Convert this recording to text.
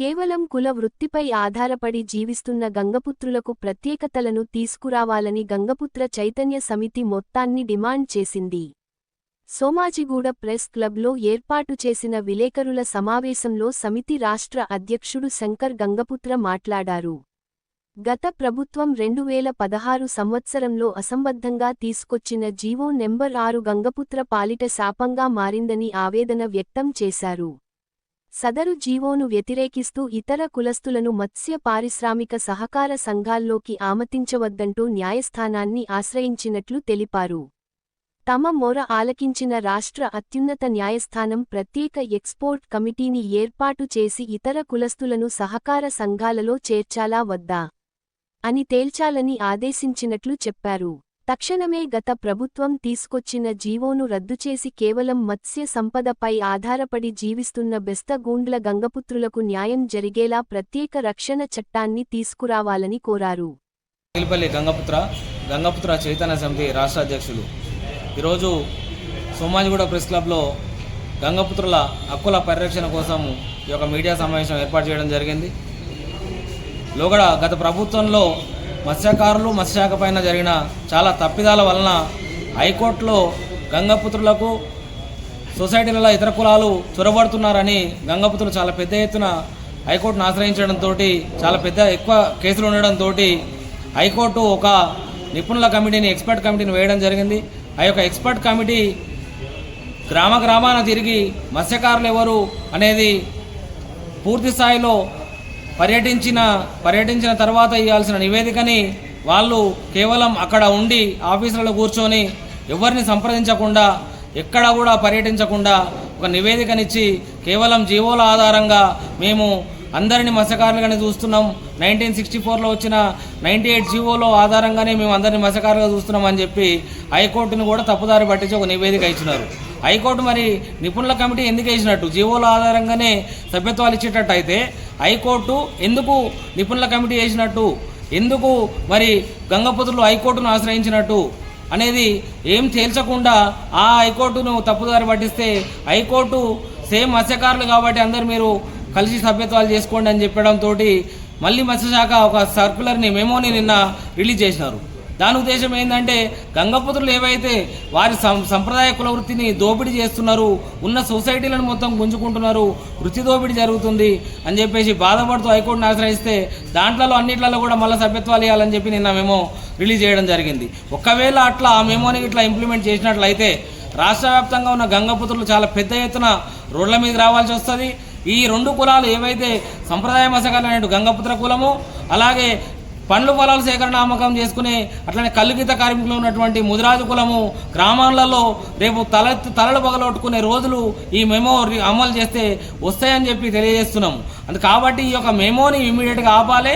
కేవలం కుల వృత్తిపై ఆధారపడి జీవిస్తున్న గంగపుత్రులకు ప్రత్యేకతలను తీసుకురావాలని గంగపుత్ర చైతన్య సమితి మొత్తాన్ని డిమాండ్ చేసింది. సోమాజిగూడ ప్రెస్ క్లబ్లో ఏర్పాటు చేసిన విలేకరుల సమావేశంలో సమితి రాష్ట్ర అధ్యక్షుడు శంకర్ గంగపుత్ర మాట్లాడారు. గత ప్రభుత్వం రెండువేల పదహారు సంవత్సరంలో అసంబద్ధంగా తీసుకొచ్చిన జీవో నెంబర్ ఆరు గంగపుత్ర పాలిట శాపంగా మారిందని ఆవేదన వ్యక్తం చేశారు. సదరు జీవోను వ్యతిరేకిస్తూ ఇతర కులస్తులను మత్స్య పారిశ్రామిక సహకార సంఘాల్లోకి ఆమతించవద్దంటూ న్యాయస్థానాన్ని ఆశ్రయించినట్లు తెలిపారు. తమ మొర ఆలకించిన రాష్ట్ర అత్యున్నత న్యాయస్థానం ప్రత్యేక ఎక్స్పోర్ట్ కమిటీని ఏర్పాటు చేసి ఇతర కులస్తులను సహకార సంఘాలలో చేర్చాలా వద్దా అని తేల్చాలని ఆదేశించినట్లు చెప్పారు. తక్షణమే గత ప్రభుత్వం తీసుకొచ్చిన జీవోను రద్దుచేసి కేవలం మత్స్య సంపదపై ఆధారపడి జీవిస్తున్న బెస్తగూండ్ల గంగపుత్రులకు న్యాయం జరిగేలా ప్రత్యేక రక్షణ చట్టాన్ని తీసుకురావాలని కోరారు. కిలిపల్లి గంగపుత్ర గంగపుత్ర చైతన్య సమితి రాష్ట్ర అధ్యక్షులు. ఈరోజు సోమాజిగూడ ప్రెస్ క్లబ్లో గంగపుత్రుల హక్కుల పరిరక్షణ కోసం ఈ యొక్క మీడియా సమావేశం ఏర్పాటు చేయడం జరిగింది. లోగడ గత ప్రభుత్వంలో మత్స్యకారులు మత్స్యశాఖ పైన జరిగిన చాలా తప్పిదాల వలన హైకోర్టులో గంగపుత్రులకు సొసైటీలలో ఇతర కులాలు చొరబడుతున్నారని గంగపుత్రులు చాలా పెద్ద ఎత్తున హైకోర్టును ఆశ్రయించడంతో చాలా పెద్ద ఎక్కువ కేసులు ఉండడంతో హైకోర్టు ఒక నిపుణుల కమిటీని ఎక్స్పర్ట్ కమిటీని వేయడం జరిగింది. ఆ యొక్క ఎక్స్పర్ట్ కమిటీ గ్రామ గ్రామాన తిరిగి మత్స్యకారులు ఎవరు అనేది పూర్తి స్థాయిలో పర్యటించిన పర్యటించిన తర్వాత ఇవ్వాల్సిన నివేదికని వాళ్ళు కేవలం అక్కడ ఉండి ఆఫీసులలో కూర్చొని ఎవరిని సంప్రదించకుండా ఎక్కడ కూడా పర్యటించకుండా ఒక నివేదికనిచ్చి కేవలం జీవోల ఆధారంగా మేము అందరిని మత్స్యకారులుగానే చూస్తున్నాం. నైన్టీన్ సిక్స్టీ ఫోర్లో వచ్చిన నైంటీ ఎయిట్ జీవోలో ఆధారంగానే మేము అందరిని మత్స్యకారులుగా చూస్తున్నాం అని చెప్పి హైకోర్టును కూడా తప్పుదారి పట్టించి ఒక నివేదిక ఇచ్చినారు. హైకోర్టు మరి నిపుణుల కమిటీ ఎందుకు వేసినట్టు? జీవోల ఆధారంగానే సభ్యత్వాలు ఇచ్చేటట్టు అయితే హైకోర్టు ఎందుకు నిపుణుల కమిటీ వేసినట్టు? ఎందుకు మరి గంగపుత్రులు హైకోర్టును ఆశ్రయించినట్టు? అనేది ఏం తేల్చకుండా ఆ హైకోర్టును తప్పుదారి పట్టిస్తే హైకోర్టు సేమ్ మత్స్యకారులు కాబట్టి అందరు మీరు కలిసి సభ్యత్వాలు చేసుకోండి అని చెప్పడంతో మళ్ళీ మత్స్యశాఖ ఒక సర్కులర్ని మెమోని నిన్న రిలీజ్ చేసినారు. దాని ఉద్దేశం ఏంటంటే గంగపుత్రులు ఏవైతే వారి సం- సంప్రదాయ కుల వృత్తిని దోపిడీ చేస్తున్నారు ఉన్న సొసైటీలను మొత్తం గుంజుకుంటున్నారు వృత్తి దోపిడీ జరుగుతుంది అని చెప్పేసి బాధపడుతూ హైకోర్టును ఆశ్రయిస్తే దాంట్లో అన్నిట్లలో కూడా మళ్ళీ సభ్యత్వాలు ఇవ్వాలని చెప్పి నిన్న మేము రిలీజ్ చేయడం జరిగింది. ఒకవేళ అట్లా ఆ మెమోని ఇట్లా ఇంప్లిమెంట్ చేసినట్లయితే రాష్ట్ర వ్యాప్తంగా ఉన్న గంగపుత్రులు చాలా పెద్ద ఎత్తున రోడ్ల మీద రావాల్సి వస్తుంది. ఈ రెండు కులాలు ఏవైతే సంప్రదాయ మసకాలు అనేటు గంగపుత్ర కులము అలాగే పండ్లు పొలాలు సేకరణ అమ్మకం చేసుకునే అట్లనే కల్లుగీత కార్మికులు ఉన్నటువంటి ముదిరాజు కులము గ్రామాలలో రేపు తల తలలు పగలొట్టుకునే రోజులు ఈ మెమో అమలు చేస్తే వస్తాయని చెప్పి తెలియజేస్తున్నాము. అందు కాబట్టి ఈ యొక్క మెమోని ఇమీడియట్గా ఆపాలి.